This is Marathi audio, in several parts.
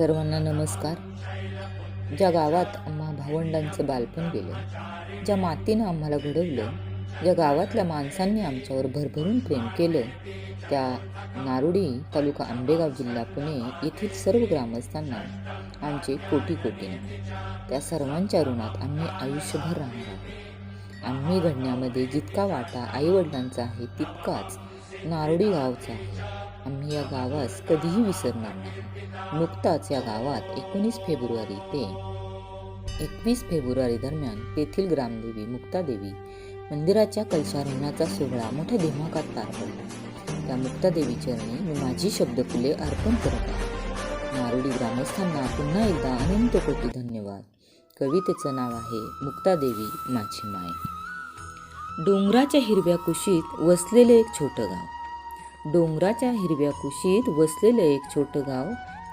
सर्वांना नमस्कार. ज्या गावात आम्हा भावंडांचं बालपण गेलं ज्या मातीनं आम्हाला घडवलं ज्या गावातल्या माणसांनी आमच्यावर भरभरून प्रेम केलं त्या नारुडी तालुका आंबेगाव जिल्हा पुणे येथील सर्व ग्रामस्थांना आमचे कोटी कोटी त्या सर्वांच्या ऋणात आम्ही आयुष्यभर राहणार आहोत. आम्ही घडण्यामध्ये जितका वाटा आईवडिलांचा आहे तितकाच नारोडी गावचा. आहे आम्ही या गावास कधीही विसरणार नाही. नुकताच या गावात एकोणीस फेब्रुवारी ते एकवीस फेब्रुवारी दरम्यान तेथील ग्रामदेवी मुक्तादेवी मंदिराच्या कलशारोहणाचा सोहळा मोठ्या दिमागात पार पडला. त्या मुक्तादेवी चरणी मी माझी शब्दफुले अर्पण करत आहे. नारोडी ग्रामस्थांना पुन्हा एकदा अनंत कोटी धन्यवाद. कवितेचं नाव आहे मुक्तादेवी माझी माय. डोंगराच्या हिरव्या कुशीत वसलेले एक छोटं गाव. डोंगराच्या हिरव्या कुशीत वसलेलं एक छोटं गाव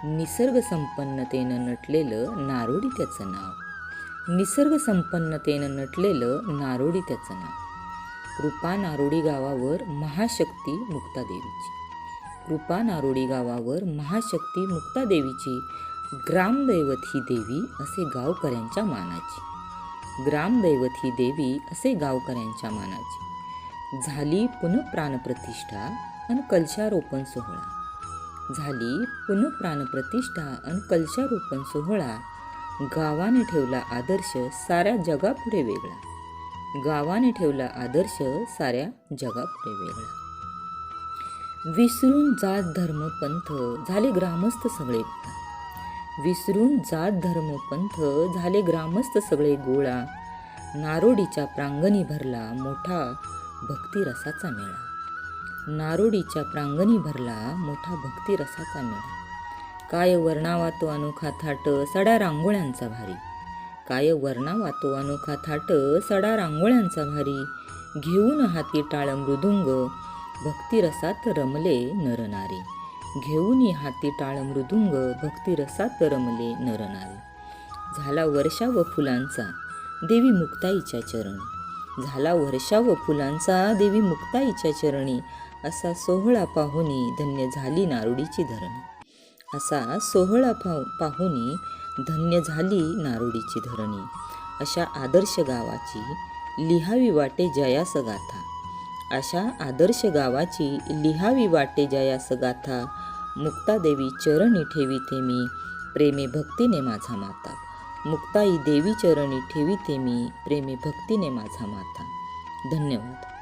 निसर्गसंपन्नतेनं नटलेलं नारोडी त्याचं नाव. निसर्गसंपन्नतेनं नटलेलं नारोडी त्याचं नाव. कृपा नारोडी गावावर महाशक्ती मुक्तादेवीची. कृपा नारोडी गावावर महाशक्ती मुक्तादेवीची ग्रामदैवत ही देवी असे गावकऱ्यांच्या मानाची. ग्रामदैवत ही देवी असे गावकऱ्यांच्या मानाची. झाली पुनଃप्राणप्रतिष्ठा अन कलशारोपण सोहळा. झाली पुनःप्राणप्रतिष्ठा अन कलशारोपण सोहळा. गावाने ठेवला आदर्श साऱ्या जगापुढे वेगळा. गावाने ठेवला आदर्श साऱ्या जगापुढे वेगळा. विसरून जात धर्म पंथ झाले ग्रामस्थ सगळे विसरून जात धर्म पंथ झाले ग्रामस्थ सगळे गोळा. नारोडीच्या प्रांगणी भरला मोठा भक्तिरसाचा मेळा. नारोडीच्या प्रांगणी भरला मोठा भक्तिरसाचा मेळा. काय वर्णावा तो अनोखा थाट सडा रांगोळ्यांचा भारी. काय वर्णावा तो अनोखा थाट सडा रांगोळ्यांचा भारी. घेऊन हाती टाळ मृदुंग भक्तिरसात रमले नरनारी घेऊन हाती टाळ मृदुंग भक्तिरसात रमले नरनारी झाला वर्षा व फुलांचा देवी मुक्ताईच्या चरणी. झाला वर्षा व फुलांचा देवी मुक्ताईच्या चरणी. असा सोहळा पाहुनी धन्य झाली नारुडीची धरणी. असा सोहळा पाहु पाहुनी धन्य झाली नारुडीची धरणी. अशा आदर्श गावाची लिहावी वाटे जयास गाथा. अशा आदर्श गावाची लिहावी वाटे जयास गाथा. मुक्तादेवी चरणी ठेविते मी प्रेमे भक्तीने माझा माता. मुक्ताई देवी चरणी ठेविते मी प्रेमे भक्तीने माझा माता. धन्यवाद.